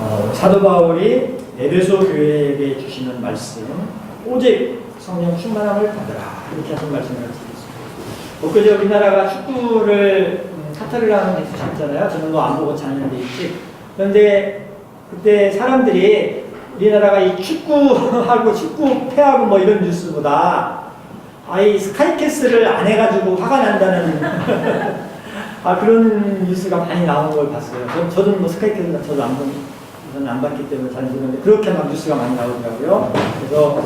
어, 사도 바울이 에베소 교회에게 주시는 말씀, 오직 성령 충만함을 받으라 이렇게 하신 말씀을 드리겠습니다. 엊그제 우리나라가 축구를 음, 카타르랑 했잖아요. 저는 뭐 안 보고 자는데 있지. 그런데 그때 사람들이 우리나라가 이 축구하고 축구 패하고 뭐 이런 뉴스보다 아이 스카이캐슬을 안 해가지고 화가 난다는 아 그런 뉴스가 많이 나온 걸 봤어요. 저, 저도 뭐 스카이캐슬 저도 안 본, 저는 안 봤기 때문에 잘 모르는데 그렇게 막 뉴스가 많이 나오더라고요. 그래서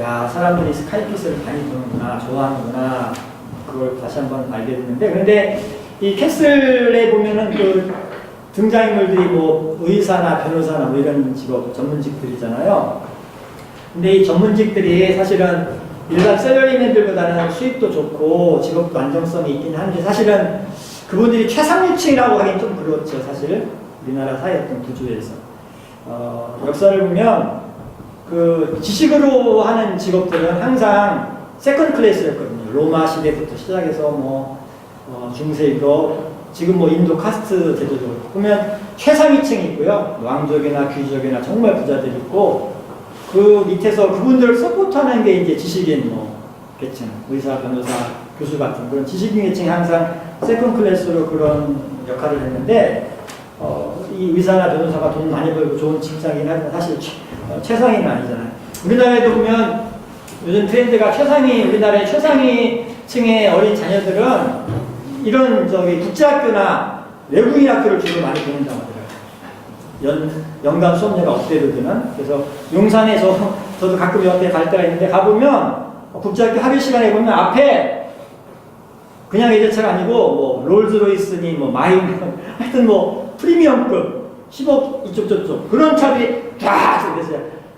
야 사람들이 스카이캐슬을 많이 보는구나 좋아하는구나 그걸 다시 한번 알게 됐는데 그런데 이 캐슬에 보면은 그 등장인물들이 뭐 의사나 변호사나 뭐 이런 직업 전문직들이잖아요. 근데 이 전문직들이 사실은 일반 셀러리맨들보다는 수입도 좋고 직업도 안정성이 있긴 한데 사실은 그분들이 최상위층이라고 하긴 좀 그렇죠 사실 우리나라 사회 어떤 구조에서 어, 역사를 보면 그 지식으로 하는 직업들은 항상 세컨 클래스였거든요. 로마 시대부터 시작해서 뭐 어, 중세도 지금 뭐 인도 카스트 제도도 그러면 최상위층이 있고요. 왕족이나 귀족이나 정말 부자들이 있고 그 밑에서 그분들을 서포트하는 게 이제 지식인 뭐 계층, 의사, 변호사, 교수 같은 그런 지식인 계층이 항상 세컨 클래스로 그런 역할을 했는데 어, 이 의사나 변호사가 돈 많이 벌고 좋은 하지만 사실 최, 어, 최상위는 아니잖아요. 우리나라에도 보면 요즘 트렌드가 최상위 우리나라의 최상위층의 어린 자녀들은 이런 저기 국제학교나 외국인 학교를 주로 많이 보낸다고 하더라고요. 연, 연간 수업료가 억대로 드는 그래서 용산에서 저도 가끔 여태 갈 때가 있는데 가보면 국제학교 학위 시간에 보면 앞에 그냥 예전차가 아니고 뭐 롤즈로이스니 뭐 마인 하여튼 뭐 프리미엄급 10억 이쪽 저쪽 그런 차들이 쫙 그래서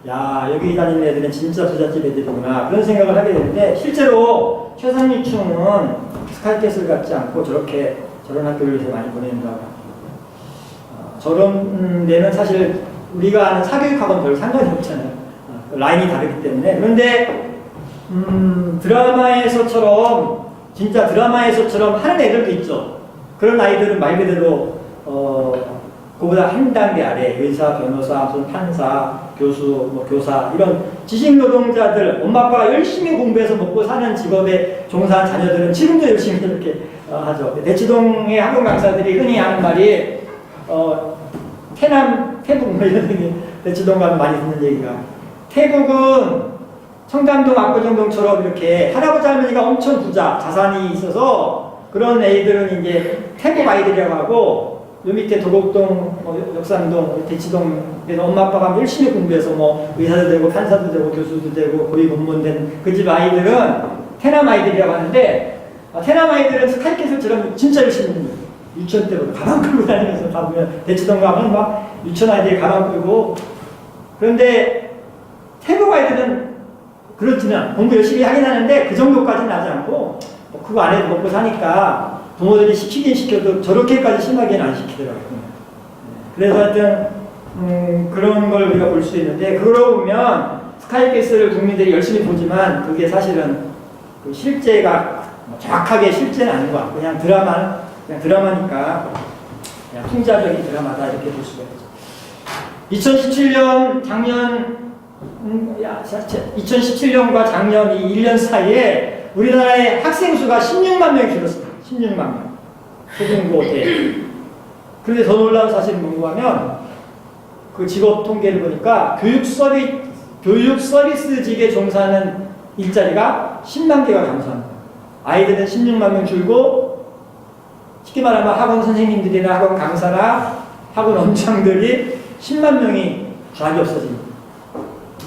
야 여기 다니는 애들은 진짜 부잣집 애들이구나 그런 생각을 하게 되는데 실제로 최상위층은 스카이캐슬 같지 않고 저렇게 저런 학교를 이렇게 많이 합니다. 어, 저런 데는 사실 우리가 아는 사교육학원 별 상관이 없잖아요. 어, 라인이 다르기 때문에. 그런데 음, 드라마에서처럼 진짜 드라마에서처럼 하는 애들도 있죠. 그런 아이들은 말 그대로 어, 그보다 한 단계 아래 의사, 변호사, 무슨 판사, 교수, 뭐 교사 이런 지식 노동자들 엄마 아빠가 열심히 공부해서 먹고 사는 직업에 종사한 자녀들은 지금도 열심히 이렇게 어, 하죠. 대치동의 학원 강사들이 흔히 하는 말이 어, 태남, 태북 뭐 이런 얘기 대치동 가면 많이 듣는 얘기가 태북은 청담동, 압구정동처럼 이렇게 할아버지 할머니가 엄청 부자, 자산이 있어서 그런 애들은 이제 태국 아이들이라고 하고 요 밑에 도곡동, 뭐 역삼동, 대치동에서 엄마 아빠가 열심히 공부해서 뭐 의사도 되고 판사도 되고 교수도 되고 고위 공무원된 그 집 아이들은 태남 아이들이라고 하는데 아, 태남 아이들은 스카이캐슬처럼 진짜 열심히 공부해요. 유치원 때부터 가방 끌고 다니면서 가보면 대치동 가면 막 유치원 아이들이 가방 끌고 그런데 태국 아이들은 그렇지는. 공부 열심히 하긴 하는데 그 정도까지는 하지 않고 뭐 그거 안 해도 먹고 사니까 부모들이 시키긴 시켜도 저렇게까지 심하게는 안 시키더라고요. 그래서 하여튼 음, 그런 걸 우리가 볼 수 있는데 그러고 보면 스카이캐슬을 국민들이 열심히 보지만 그게 사실은 그 실제가 정확하게 실제는 아닌 것 같고 그냥 드라마 그냥 드라마니까 그냥 풍자적인 드라마다 이렇게 볼 수가 있죠. 2017년 작년 음, 야, 자, 자, 2017년과 작년 이 1년 사이에 우리나라의 학생 수가 16만 명이 줄었습니다. 16만 명. 초중고 대. 그런데 더 놀라운 사실은 뭔가 하면 그 직업 통계를 보니까 교육 서비 교육 서비스직에 종사하는 일자리가 10만 개가 감소합니다. 아이들은 16만 명 줄고 쉽게 말하면 학원 선생님들이나 학원 강사나 학원 원장들이 10만 명이 쫙이 없어집니다.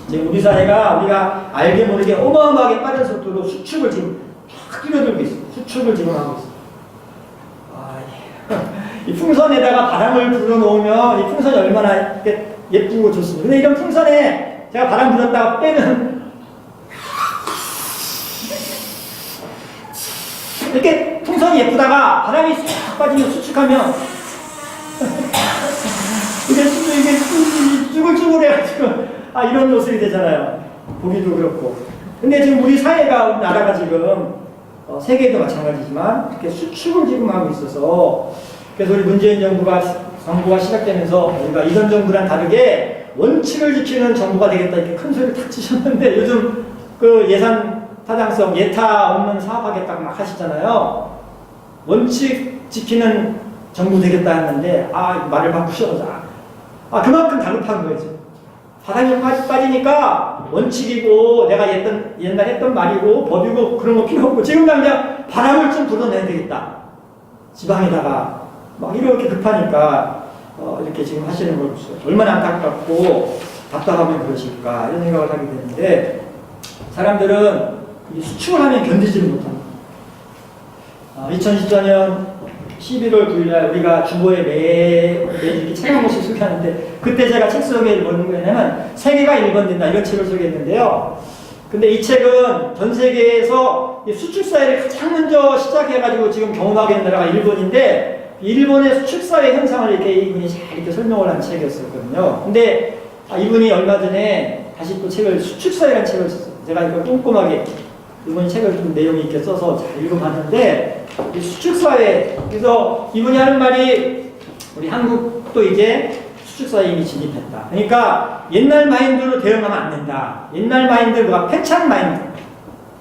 지금 우리 사회가 우리가 알게 모르게 어마어마하게 빠른 속도로 수축을 지금 쫙 뛰어들고 있어요. 수축을 지금 하고 있어요. 이 풍선에다가 바람을 불어넣으면 이 풍선이 얼마나 예쁘고 좋습니다. 근데 이런 풍선에 제가 바람 불었다가 빼면 이렇게 풍선이 예쁘다가 바람이 싹 빠지면 수축하면 이게 수- 이게 쭈글쭈글해가지고 아 이런 모습이 되잖아요. 보기도 그렇고. 근데 지금 우리 사회가 우리 나라가 지금 어, 세계도 마찬가지지만 이렇게 수축을 지금 하고 있어서 그래서 우리 문재인 정부가 정부가 시작되면서 우리가 이전 정부랑 다르게 원칙을 지키는 정부가 되겠다 이렇게 큰 소리를 탁 치셨는데 요즘 그 예산 타당성 예타 없는 사업하겠다고 막 하시잖아요. 원칙 지키는 정부 되겠다 했는데 아 말을 바꾸셔서 아 그만큼 다급한. 사람이 빠- 빠지니까 원칙이고 내가 옛날, 옛날 했던 말이고 법이고 그런 거 필요 없고 지금 당장 바람을 좀 불어내야 되겠다. 지방에다가 막 이렇게 급하니까 어, 이렇게 지금 하시는 걸 보세요. 얼마나 안타깝고 답답하면 그러실까 이런 생각을 하게 되는데 사람들은 이 수축을 하면 견디지를 못합니다. 아, 2014년 11월 9일날 우리가 주보에 매, 매 이렇게 책한 권씩 소개하는데 그때 제가 책 소개를 뭐는 거냐면 세계가 1번 된다 이런 책을 소개했는데요. 근데 이 책은 전 세계에서 이 수출 사회를 가장 먼저 시작해가지고 지금 경험하게 된 나라가 일본인데 일본의 수출사회 현상을 이렇게 이분이 잘 이렇게 설명을 한 책이었었거든요. 근데 아, 이분이 얼마 전에 다시 또 책을 수출사회라는 책을 썼어요. 제가 이걸 꼼꼼하게 이번 책을 좀 내용이 있게 써서 잘 읽어봤는데 이 수축사회 그래서 이분이 하는 말이 우리 한국도 이제 수축사회에 이미 진입했다. 그러니까 옛날 마인드로 대응하면 안 된다. 옛날 마인드 뭐가 팽창 마인드.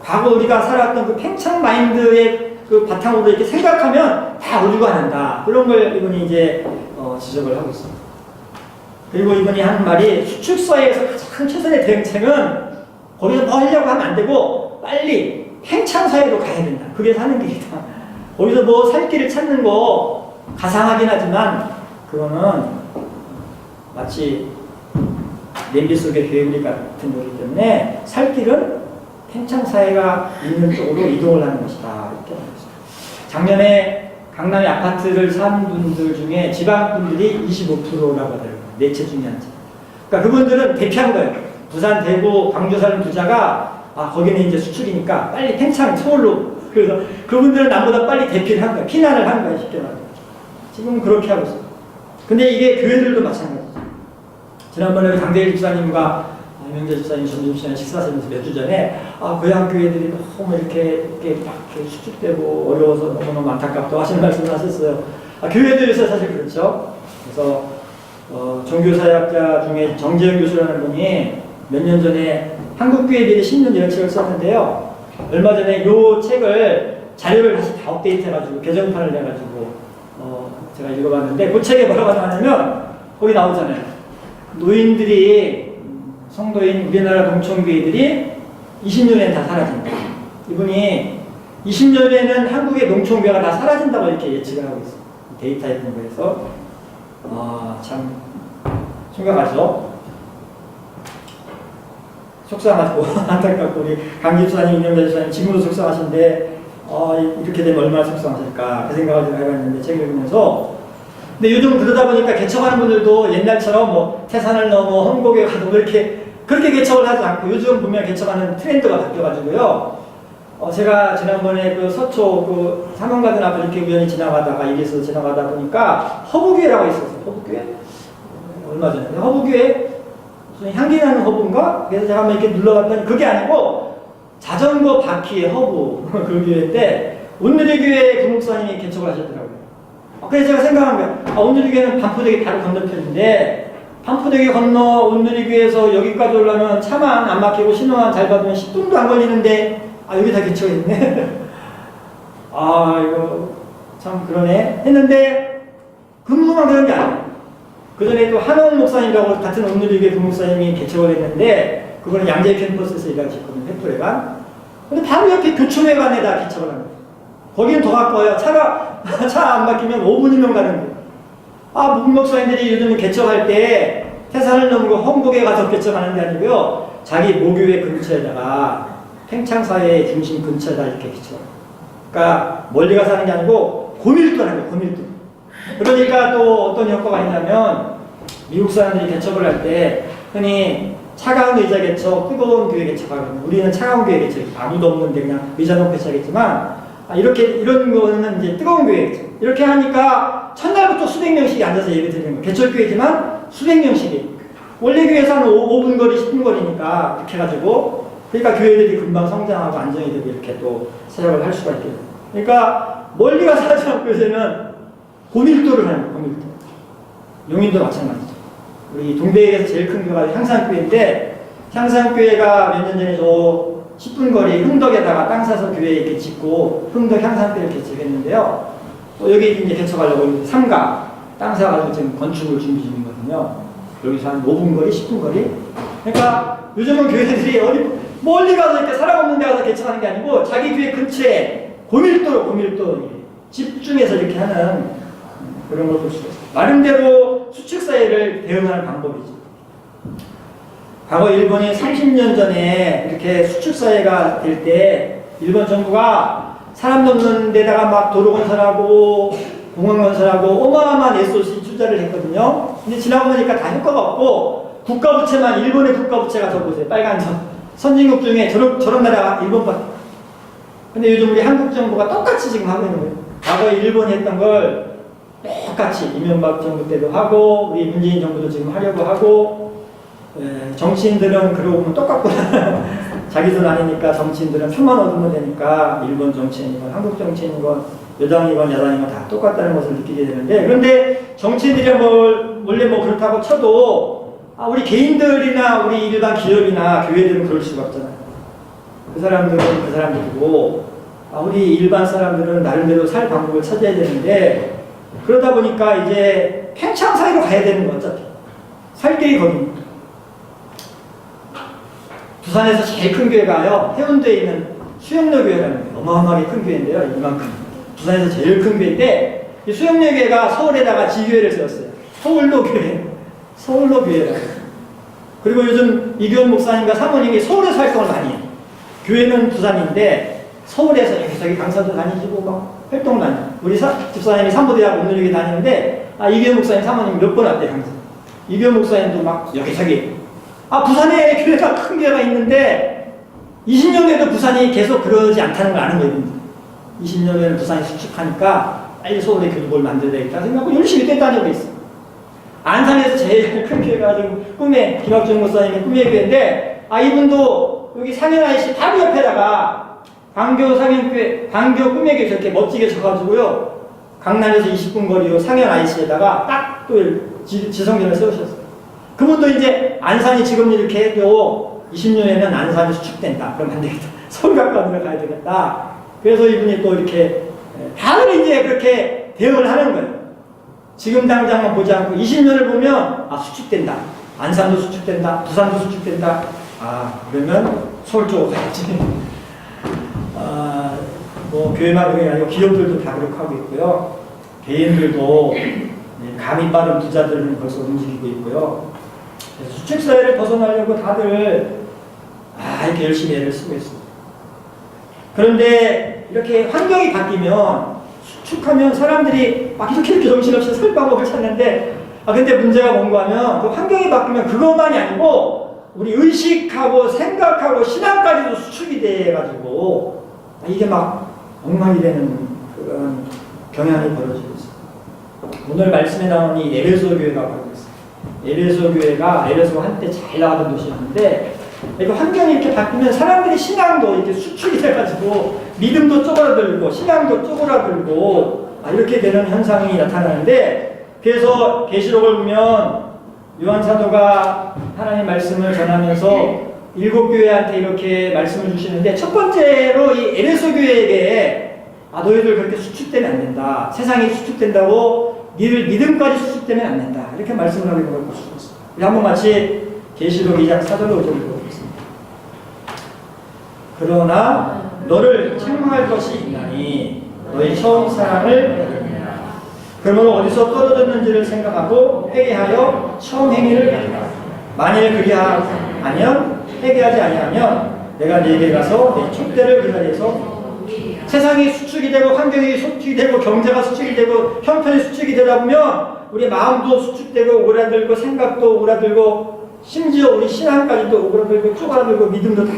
과거 우리가 살았던 그 팽창 마인드의 그 바탕으로 이렇게 생각하면 다 오류가 난다. 그런 걸 이분이 이제 어, 지적을 하고 있습니다. 그리고 이분이 하는 말이 수축사회에서 가장 최선의 대응책은 거기서 뭐 하려고 하면 안 되고 빨리 팽창 사회로 가야 된다. 그게 사는 길이다. 거기서 뭐 살 길을 찾는 거 가상하긴 하지만 그거는 마치 냄비 속의 괴물이 같은 거기 때문에 살 길은 팽창 사회가 있는 쪽으로 이동을 하는 것이다. 이렇게 말했습니다. 작년에 강남의 아파트를 산 분들 중에 지방 분들이 25%라고 하더라고요. 네채 중에 한 채. 그러니까 그분들은 대피한 거예요. 부산, 대구, 광주 사는 부자가 아 거기는 이제 수출이니까 빨리 팽창 서울로 그래서 그분들은 남보다 빨리 대피를 한 거야. 피난을 한 거야 쉽게 말해. 지금 그렇게 하고 있어요. 근데 이게 교회들도 마찬가지죠. 지난번에 강대일 집사님과 명재 집사님, 집사님 식사하면서 몇 주 전에 아 고향 교회들이 너무 이렇게 이렇게 막 이렇게 수축되고 어려워서 너무너무 안타깝다 하시는 말씀을 하셨어요. 아, 교회들에서 사실 그렇죠. 그래서 어, 종교사역자 중에 정재영 교수라는 분이 몇 년 전에 한국교회들이 10년 이런 책을 썼는데요. 얼마 전에 이 책을 자료를 다시 다 업데이트해가지고 개정판을 내가지고 어, 제가 읽어봤는데 그 책에 뭐라고 나오냐면 거기 나오잖아요. 노인들이 음, 성도인 우리나라 농촌교회들이 20년에 다 사라진다. 이분이 20년 에는 한국의 농촌교회가 다 사라진다고 이렇게 예측을 하고 있어요. 데이터에 근거해서 아, 참 심각하죠. 속상하고 안타깝고 우리 강 집사님, 임명자 집사님 지금도 속상하신데 어, 이렇게 되면 얼마나 속상하실까 그 생각을 좀 해봤는데 책을 읽으면서 근데 요즘 그러다 보니까 개척하는 분들도 옛날처럼 뭐 태산을 넘어 험곡에 가도 뭐 이렇게 그렇게 개척을 하지 않고 요즘 보면 개척하는 트렌드가 바뀌어가지고요. 어, 제가 지난번에 그 서초 그 사명가든 앞을 이렇게 우연히 지나가다가 이리서 지나가다 보니까 허브교회라고 있었어요. 허브교회? 얼마 전에. 허브교회 향기 나는 허브인가? 그래서 제가 한번 이렇게 눌러봤더니 그게 아니고 자전거 바퀴의 허브 그 교회인데 온누리 교회 부목사님이 개척을 하셨더라고요. 어, 그래서 제가 생각한 거예요. 아, 온누리 교회는 반포대교 바로 건너편인데 반포대교 건너 온누리 교회에서 여기까지 오려면 차만 안 막히고 신호만 잘 받으면 10분도 안 걸리는데 아 여기 다 개척했네. 아 이거 참 그러네 했는데 근무만 그런 게 아니에요. 그 전에 또 한원 목사님이라고 같은 온누리교회 부목사님이 개척을 했는데 그거는 양재 캠퍼스에서 일하셨거든요. 페프레가. 근데 바로 옆에 교촌회관에다 개척을 합니다. 거기는 더 가까워요. 차가 차 안 막히면 5분이면 가는 거예요. 아, 문 목사님들이 요즘 개척할 때 태산을 넘고 험곡에 가서 개척하는 게 아니고요. 자기 모교회 근처에다가 팽창사회 중심 근처에다 이렇게 해요. 그러니까 멀리 가서 하는 게 아니고 고밀도라는 거예요. 고밀도. 그러니까 또 어떤 효과가 있냐면 미국 사람들이 개척을 할 때 흔히 차가운 의자 개척, 뜨거운 교회 개척하거든요. 우리는 차가운 교회 개척, 아무도 없는데 그냥 의자 놓고 개척했지만 아, 이렇게 이런 거는 이제 뜨거운 교회 개척. 이렇게 하니까 첫날부터 수백 명씩이 앉아서 예배 드리는 거예요. 개척 교회지만 수백 명씩이. 원래 교회에서 한 5, 분 거리, 10분 거리니까 이렇게 해가지고 그러니까 교회들이 금방 성장하고 안정이 되고 이렇게 또 사역을 할 수가 돼요. 그러니까 멀리 가서 하지 않고 요새는 고밀도를 하는 거예요, 고밀도. 용인도 마찬가지죠. 우리 동대에서 제일 큰 교회가 향산교회인데 향산교회가 몇 년 전에 저 10분 거리 흥덕에다가 땅 사서 교회 이렇게 짓고 흥덕 향산교회 이렇게 지었는데요. 또 여기 이제 개척하려고 삼가 땅 사가지고 지금 건축을 준비 중이거든요. 여기서 한 5분 거리, 10분 거리. 그러니까 요즘은 교회들이 어디 멀리 가서 이렇게 사람 없는 데 가서 개척하는 게 아니고 자기 교회 근처에 고밀도로 고밀도 집중해서 이렇게 하는 그런 수가 있어요. 나름대로 수축 사회를 대응하는 방법이죠. 과거 일본이 30년 전에 이렇게 수축사회가 될 때 일본 정부가 사람 넘는 데다가 막 도로 건설하고 공원 건설하고 어마어마한 SOC 투자를 했거든요. 근데 지나고 보니까 다 효과가 없고 국가 부채만 일본의 국가 부채가 저 보세요. 빨간 선. 선진국 중에 저런, 저런 나라가 일본밖에. 근데 요즘 우리 한국 정부가 똑같이 지금 하고 있는 거예요. 과거에 일본이 했던 걸 똑같이 이명박 정부 때도 하고 우리 문재인 정부도 지금 하려고 하고 에, 정치인들은 그러고 보면 똑같구나. 자기 돈 아니니까 정치인들은 표만 얻으면 되니까 일본 정치인이건 한국 정치인이건 여당이건 야당이건 다 똑같다는 것을 느끼게 되는데 그런데 정치인들이 뭘 원래 뭐 그렇다고 쳐도 아, 우리 개인들이나 우리 일반 기업이나 교회들은 그럴 수가 없잖아요. 그 사람들은 그 사람들이고 아, 우리 일반 사람들은 나름대로 살 방법을 찾아야 되는데 그러다 보니까 이제 팽창 사이로 가야 되는 거 어차피 살 길이 거기 부산에서 제일 큰 교회가요 해운대에 있는 수영로 교회라는 게 어마어마하게 큰 교회인데요 이만큼. 부산에서 제일 큰 교회인데 이 수영로 교회가 서울에다가 지교회를 세웠어요. 서울로 교회 서울로 교회라고. 그리고 요즘 이교원 목사님과 사모님이 서울에서 활동을 많이 해요. 교회는 부산인데 서울에서 여기 저기 강사도 다니시고 막 활동을 많이 해요. 우리 사, 집사님이 삼보대학 오늘 여기 다니는데 아 이교원 목사님 사모님 몇 번 왔대 강사? 이교원 목사님도 막 여기저기 아 부산에 교회가 큰 교회가 있는데 20년 뒤에도 부산이 계속 그러지 않다는 걸 아는 거예요. 20년 후에는 부산이 수축하니까 빨리 서울에 교육을 만들어야 되겠다 생각하고 열심히 뛰다니고 있어 안산에서 제일 큰 교회가 지금 꿈의 김학준 목사님의 꿈의 교회인데 아 이분도 여기 상현 IC 바로 옆에다가 광교 상현교회 광교 꿈의 교회 저렇게 멋지게 져가지고요. 강남에서 20분 거리로 상현 IC에다가 딱 또 지성전을 세우셨어요 그분도 이제 안산이 지금 이렇게 해도 20년에는 안산이 수축된다 그럼 안 되겠다 서울 가까운 데 가야 되겠다 그래서 이분이 또 이렇게 다들 이제 그렇게 대응을 하는 거예요 지금 당장만 보지 않고 20년을 보면 아 수축된다. 안산도 수축된다. 부산도 수축된다. 아 그러면 서울 쪽으로 가야지. 아 뭐 교회만 그게 아니고 기업들도 다 그렇게 하고 있고요. 개인들도 네, 감이 빠른 부자들은 벌써 움직이고 있고요. 수축사회를 벗어나려고 다들 아 이렇게 열심히 애를 쓰고 있습니다. 그런데 이렇게 환경이 바뀌면 축하면 사람들이 막 이렇게 정신없이 살 방법을 찾는데 아 근데 문제가 뭔가 하면 그 환경이 바뀌면 그것만이 아니고 우리 의식하고 생각하고 신앙까지도 수축이 돼가지고 아, 이게 막 엉망이 되는 그런 경향이 벌어지고 있어요. 오늘 말씀에 나온 이 에베소 교회가 바로. 에베소 교회가 에베소가 한때 잘 나가던 도시였는데 이거 환경이 이렇게 바뀌면 사람들이 신앙도 이렇게 수축이 돼가지고 믿음도 쪼그라들고 신앙도 쪼그라들고 아, 이렇게 되는 현상이 나타나는데 그래서 계시록을 보면 요한 사도가 하나님 말씀을 전하면서 일곱 교회한테 이렇게 말씀을 주시는데 첫 번째로 이 에베소 교회에게 아 너희들 그렇게 수축되면 안 된다. 세상이 수축된다고 니들 믿음까지 수축되면 안 된다 이렇게 말씀을 하고 있는 걸볼 수 있습니다. 우리 한번 같이 계시록 2장 4절로 좀 읽어보겠습니다. 그러나 너를 책망할 것이 있나니 너희 처음 사랑을 버렸느냐 그러므로 어디서 떨어졌는지를 생각하고 회개하여 처음 행위를 하라 만일 그리하면 회개하지 아니하면 내가 네게 가서 내 촛대를 기다려서 세상이 수축이 되고 환경이 수축이 되고 경제가 수축이 되고 형편이 수축이 되다 보면 우리 마음도 수축되고 오그라들고 생각도 오그라들고 심지어 우리 신앙까지도 오그라들고 쪼그라들고 믿음도 다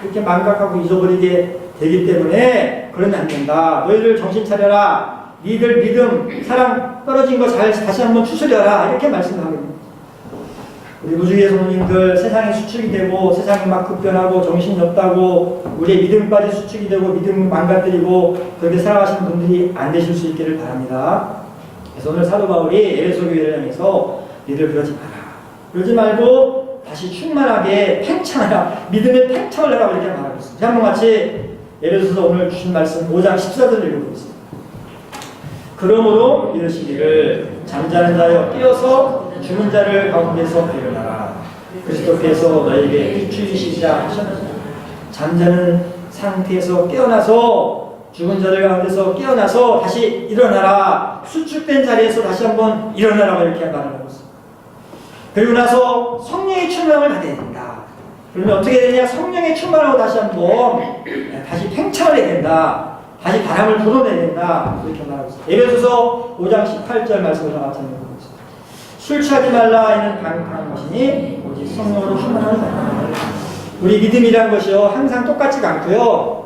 그렇게 망각하고 잊어버리게 되기 때문에 그러면 안 된다. 너희들 정신 차려라. 니들 믿음, 사랑 떨어진 거 잘 다시 한번 추스려라. 이렇게 말씀하거든요. 우리 무주의 성도님들 세상이 수축이 되고 세상이 막 급변하고 정신이 없다고 우리의 믿음까지 수축이 되고 믿음 망가뜨리고 그렇게 살아가시는 분들이 안 되실 수 있기를 바랍니다. 그래서 오늘 사도 바울이 에베소 교회를 향해서 니들 그러지 마라. 그러지 말고 다시 충만하게 팽창하라. 믿음의 팽창을 하라고 이렇게 말하고 있습니다. 한번 같이 에베소서 오늘 주신 말씀 5장 14절 읽어보겠습니다. 그러므로 이르시기를 잠자는 자여 깨어서 죽은 자를 가운데서 일어나라. 그리스도께서 너에게 하셨느니라. 잠자는 상태에서 깨어나서 죽은 자들 가운데서 깨어나서 다시 일어나라. 수축된 자리에서 다시 한번 일어나라고 이렇게 말하고 있습니다. 그리고 나서 성령의 충만을 받아야 된다. 그러면 어떻게 되냐? 성령의 충만하고 다시 한번 다시 팽창을 해야 된다. 다시 바람을 불어내야 된다. 이렇게 말하고 있습니다. 에베소서 5장 18절 말씀을 마찬가지로 있습니다. 술 취하지 말라 이는 강한 것이니 오직 성령으로 충만하는 다 우리 믿음이란 것이요 항상 똑같지가 않고요.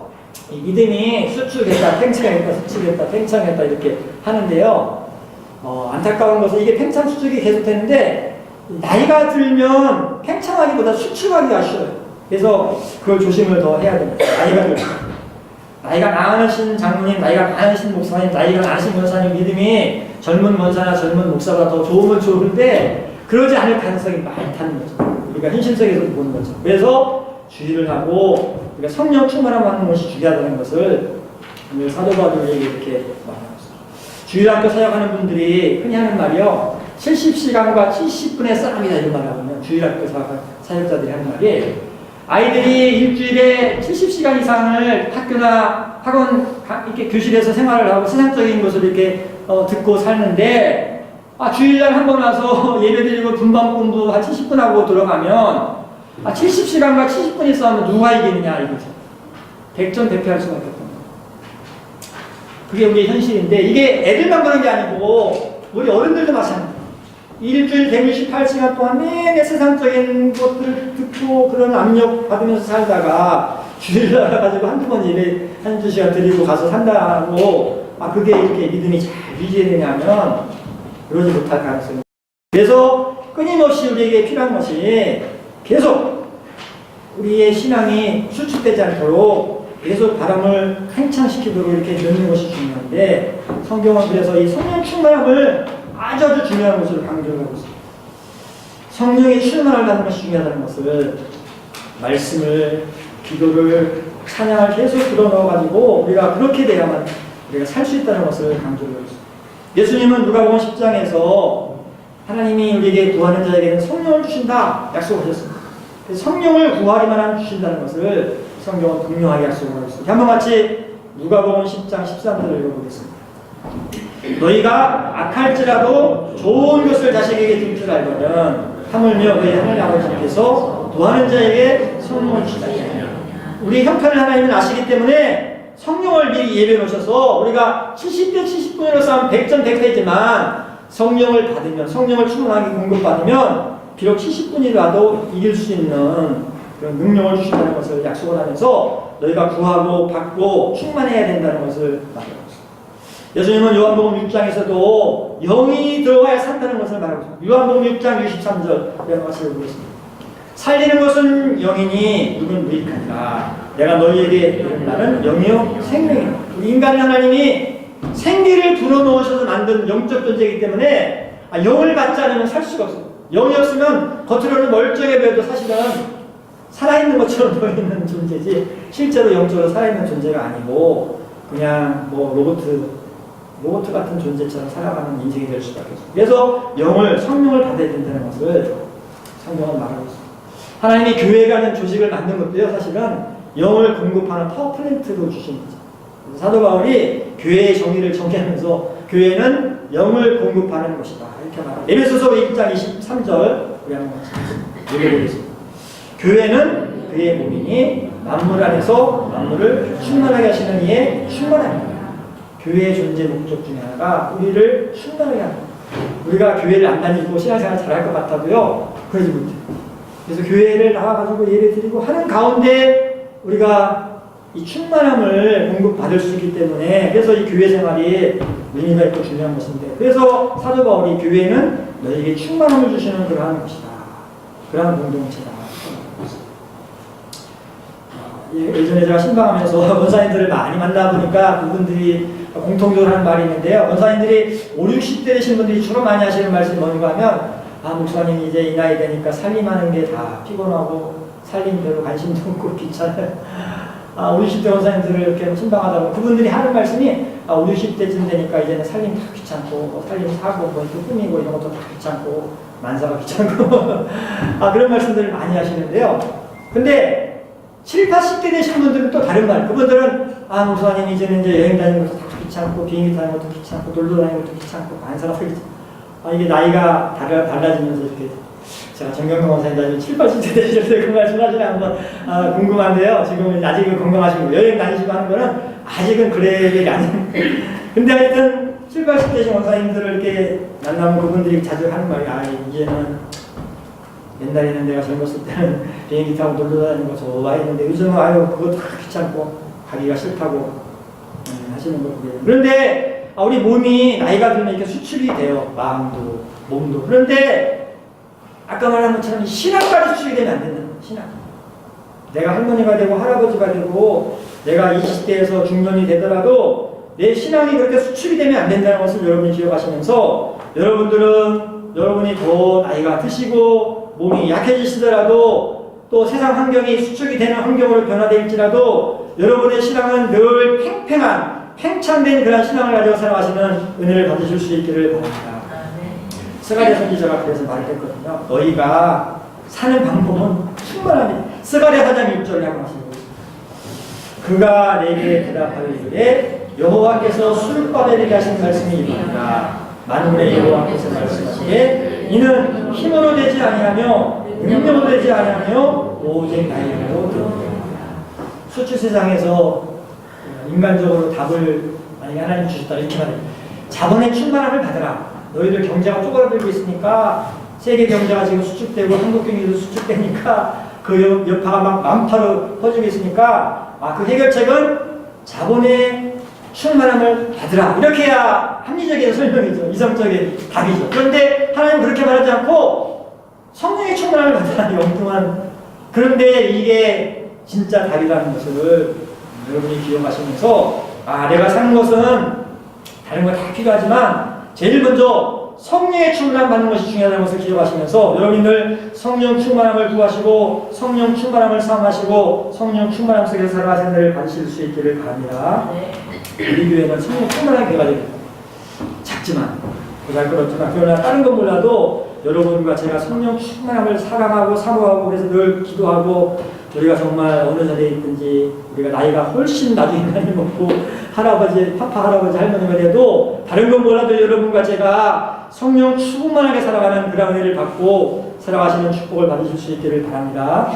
이 믿음이 수축했다, 팽창했다, 수축했다, 팽창했다 이렇게 하는데요. 어, 안타까운 것은 이게 팽창 수축이 계속되는데 나이가 들면 팽창하기보다 수축하기가 쉬워요. 그래서 그걸 조심을 더 해야 됩니다. 나이가 들면. 나이가 많으신 장로님, 나이가 많으신 목사님, 나이가 많으신 권사님 믿음이 젊은 권사나 젊은 목사가 더 좋으면 좋은데 그러지 않을 가능성이 많다는 거죠. 우리가 현실 속에서 보는 거죠. 그래서 주의를 하고 우리가 성령 충만함 하는 것이 중요하다는 것을 오늘 사도 바울에게 이렇게 말하고 있습니다. 주일학교 사역하는 분들이 흔히 하는 말이요. 70시간과 70분의 싸움이다 이런 말을 하거든요. 주일학교 사역, 사역자들이 하는 말이 아이들이 일주일에 70시간 이상을 학교나 학원 가- 이렇게 교실에서 생활을 하고 세상적인 것을 이렇게 어, 듣고 살는데 아 주일날 한 번 와서 예배 드리고 분방 공부 한 70분 하고 들어가면 아 70시간과 70분이 싸우면 누가 이기느냐 이거죠. 백전백패할 수밖에 없는 거예요. 그게 우리의 현실인데 이게 애들만 그런 게 아니고 우리 어른들도 마찬가지예요. 일주일 168시간 동안 내내 세상적인 것들을 듣고 그런 압력 받으면서 살다가 주일날 가지고 한두 번 예배 한두 시간 드리고 가서 산다고 아 그게 이렇게 믿음이 잘 유지되냐면 그러지 못할 가능성이 그래서 끊임없이 우리에게 필요한 것이 계속 우리의 신앙이 수축되지 않도록 계속 바람을 팽창시키도록 이렇게 넣는 것이 중요한데 성경은 그래서 이 성령 충만함을 아주 아주 중요한 것을 강조하고 있습니다. 성령의 충만을 받는 것이 중요하다는 것을 말씀을 기도를 찬양을 계속 들어넣어가지고 우리가 그렇게 돼야만 우리가 살 수 있다는 것을 강조하고 있습니다. 예수님은 누가복음 10장에서 하나님이 우리에게 구하는 자에게는 성령을 주신다 약속하셨습니다. 성령을 구하기만 하면 주신다는 것을 성경은 분명하게 약속하고 있습니다. 한번 같이 누가복음 10장 13절을 읽어보겠습니다. 너희가 악할지라도 좋은 것을 자식에게 줄줄 알거든 하물며 너희 하늘 아버지께서 구하는 자에게 성령을 주시다. 우리 형편을 하나님은 아시기 때문에 성령을 미리 예배해 놓으셔서 우리가 70대 70분으로 싸움 100전 100패지만 성령을 받으면 성령을 충분하게 공급받으면 비록 70분이라도 이길 수 있는 그런 능력을 주신다는 것을 약속을 하면서 너희가 구하고 받고 충만해야 된다는 것을 있습니다. 예수님은 요한복음 6장에서도 영이 들어가야 산다는 것을 말하고 있습니다. 요한복음 6장 63절 내가 같이 읽어보겠습니다. 살리는 것은 영이니 누군 무익하니라. 내가 너희에게 말은 영이요 생명이라. 우리 인간의 하나님이 생기를 불어넣으셔서 만든 영적 존재이기 때문에 아, 영을 받지 않으면 살 수가 없어요. 영이 없으면 겉으로는 멀쩡해 보여도 사실은 살아있는 것처럼 보이는 존재지 실제로 영적으로 살아있는 존재가 아니고 그냥 뭐 로봇 로봇 같은 존재처럼 살아가는 인생이 될 수밖에 없어요. 그래서 영을 성령을 받아야 된다는 것을 성경은 말하고 있습니다. 하나님이 교회라는 조직을 만든 것도요, 사실은 영을 공급하는 파워 플랜트로 주신 거죠. 사도 바울이 교회의 정의를 정의하면서 교회는 영을 공급하는 것이다. 이렇게 말합니다. 에베소서 1장 23절 우리 한번 읽어보겠습니다. 교회는 그의 몸이니 만물 안에서 만물을 충만하게 하시는 이의 충만함입니다. 교회의 존재 목적 중에 하나가 우리를 충만하게 하는 거예요. 우리가 교회를 안 다니고 신앙생활 잘할 것 같아도요, 그러지 못해요. 그래서 교회를 나와가지고 예배 드리고 하는 가운데 우리가 이 충만함을 공급받을 수 있기 때문에 그래서 이 교회 생활이 의미가 있고 중요한 것인데 그래서 사도 바울이 교회는 너에게 충만함을 주시는 그러한 것이다. 그러한 공동체다. 예, 예전에 제가 신방하면서 원사님들을 많이 만나 보니까 그분들이 공통적으로 하는 말이 있는데요. 원사님들이 5, 60대 되신 분들이 주로 많이 하시는 말씀이 뭔가 하면 아 목사님 이제 이 나이 되니까 살림하는 게 다 피곤하고 살림 별로 관심도 없고 귀찮아요. 아, 5, 60대 원사님들을 이렇게 신방하다 보면 그분들이 하는 말씀이 아, 5, 60대쯤 되니까 이제는 살림 다 귀찮고 뭐 살림 사고 뭐 이렇게 꾸미고 이런 것도 다 귀찮고 만사가 귀찮고 아 그런 말씀들을 많이 하시는데요. 근데 7, 80대 되신 분들은 또 다른 말. 그분들은 아 목사님 이제는 이제 여행 다니는 것도 다 귀찮고 비행기 타는 것도 귀찮고 놀러 다니는 것도 귀찮고 만사가 다 귀찮고 아 이게 나이가 달라, 달라지면서 이렇게 제가 정경영 원사님 7, 80대 되실 때 그 말씀 하시나 한번 아, 궁금한데요. 지금 아직은 건강하시고 여행 다니시고 하는 거는 아직은 그래 얘기 아니에요. 근데 하여튼 7, 80대 되신 원사님들을 이렇게 만나면 그분들이 자주 하는 말이 아 이제는 옛날에는 내가 젊었을 때는 비행기 타고 놀러 다니는 거 좋아했는데 요즘은 아유 그거 다 귀찮고 가기가 싫다고 음, 하시는 거 보게 그런데 아, 우리 몸이 나이가 들면 이렇게 수축이 돼요 마음도 몸도 그런데 아까 말한 것처럼 신앙까지 수축이 되면 안 거예요 신앙 내가 할머니가 되고 할아버지가 되고 내가 20대에서 중년이 되더라도 내 신앙이 그렇게 수축이 되면 안 된다는 것을 여러분이 기억하시면서 여러분들은 여러분이 더 나이가 드시고 몸이 약해지시더라도 또 세상 환경이 수축이 되는 환경으로 변화될지라도 여러분의 신앙은 늘 팽팽한 팽창된 그런 신앙을 가지고 살아가시는 은혜를 받으실 수 있기를 바랍니다. 스가랴 선지자가 그래서 말했거든요. 너희가 사는 방법은 충분합니다. 스가랴 사장 1절에 하고 하시고 그가 내게 대답하기를 여호와께서 술밥에 되게 하신 말씀이 이겁니다. 만군의 여호와께서 말씀하시기에 이는 힘으로 되지 아니하며 능력으로 되지 아니하며 오직 나이로. 수출 세상에서 인간적으로 답을 만약에 하나님 주셨다 이렇게 말해요. 자본의 충만함을 받으라. 너희들 경제가 쪼그라들고 있으니까 세계 경제가 지금 수축되고 한국 경제도 수축되니까 그 여- 여파가 막 만파로 퍼지고 있으니까 아, 그 해결책은 자본의 충만함을 받으라. 이렇게 해야 합리적인 설명이죠. 이성적인 답이죠. 그런데 하나님 그렇게 말하지 않고 성령의 충만함을 받으라. 엉뚱한. 그런데 이게 진짜 답이라는 것을 여러분이 기억하시면서 아, 내가 사는 것은 다른 거 다 필요하지만 제일 먼저 성령의 충만함 받는 것이 중요하다는 것을 기억하시면서 여러분들 성령 충만함을 구하시고 성령 충만함을 사모하시고 성령 충만함 속에서 살아가는 데를 받으실 수 있기를 바랍니다. 우리 교회는 성령 충만한 교회가 됩니다. 작지만 보잘 것없지만 그러나 다른 건 몰라도 여러분과 제가 성령 충만함을 사랑하고 사모하고 그래서 늘 기도하고 우리가 정말 어느 자리에 있든지 우리가 나이가 훨씬 나중에 나이 먹고 할아버지, 파파 할아버지 할머니가 돼도 다른 건 몰라도 여러분과 제가 성령 충만하게 살아가는 그런 은혜를 받고 살아가시는 축복을 받으실 수 있기를 바랍니다.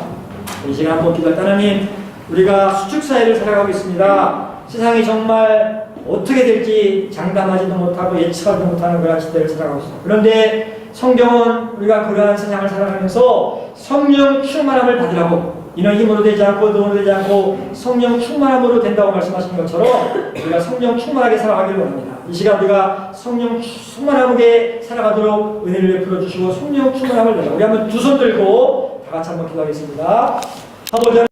이 시간 한번 기도할 때 하나님 우리가 수축 사회를 살아가고 있습니다. 세상이 정말 어떻게 될지 장담하지도 못하고 예측하지도 못하는 그런 시대를 살아가고 있습니다. 그런데 성경은 우리가 그러한 세상을 살아가면서 성령 충만함을 받으라고 이는 힘으로 되지 않고 돈으로 되지 않고 성령 충만함으로 된다고 말씀하신 것처럼 우리가 성령 충만하게 살아가기를 원합니다. 이 시간 우리가 성령 충만하게 살아가도록 은혜를 베풀어 주시고 성령 충만함을 달라. 우리 한번 두 손 들고 다 같이 한번 기도하겠습니다. 아버지